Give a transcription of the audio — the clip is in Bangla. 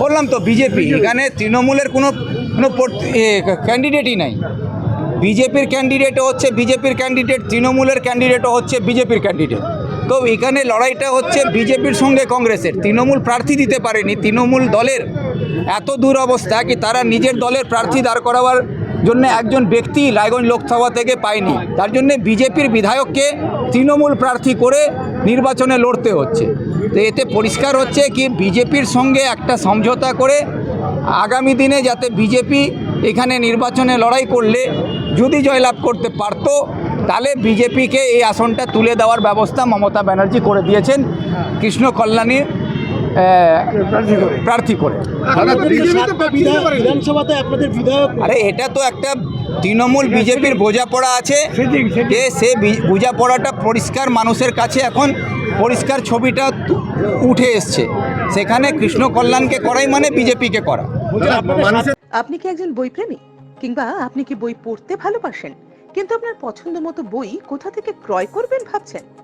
বললাম তো বিজেপি, এখানে তৃণমূলের কোনো কোনো ক্যান্ডিডেটই নাই। বিজেপির ক্যান্ডিডেটও হচ্ছে বিজেপির ক্যান্ডিডেট তৃণমূলের ক্যান্ডিডেটও হচ্ছে বিজেপির ক্যান্ডিডেট তো এখানে লড়াইটা হচ্ছে বিজেপির সঙ্গে কংগ্রেসের। তৃণমূল প্রার্থী দিতে পারেনি, তৃণমূল দলের। এত দূর অবস্থা কি তারা নিজের দলের প্রার্থী দাঁড় করাবার জন্য একজন ব্যক্তি রায়গঞ্জ লোকসভা থেকে পায়নি। তার জন্য বিজেপির বিধায়ককে তৃণমূল প্রার্থী করে নির্বাচনে লড়তে হচ্ছে। তো এতে পরিষ্কার হচ্ছে কি বিজেপির সঙ্গে একটা সমঝোতা করে আগামী দিনে যাতে বিজেপি এখানে নির্বাচনে লড়াই করলে যদি জয়লাভ করতে পারতো, তাহলে বিজেপিকে এই আসনটা তুলে দেওয়ার ব্যবস্থা মমতা ব্যানার্জি করে দিয়েছেন। কৃষ্ণ কল্যাণীর প্রার্থী করে। বিধানসভাতে আপনাদের বিধায়ক। আরে এটা তো একটা তৃণমূল বিজেপির বোঝাপড়া আছে। যে সে বি- বোঝাপড়াটা পরিষ্কার মানুষের কাছে এখন পরিষ্কার ছবিটা উঠে এসছে। সেখানে কৃষ্ণ কল্যাণকে করাই মানে বিজেপিকে করা। আপনি কি একজন বই বইপ্রেমী? কিংবা আপনি কি বই পড়তে ভালোবাসেন? কিন্তু আপনার পছন্দ মতো বই কোথা থেকে ক্রয় করবেন ভাবছেন?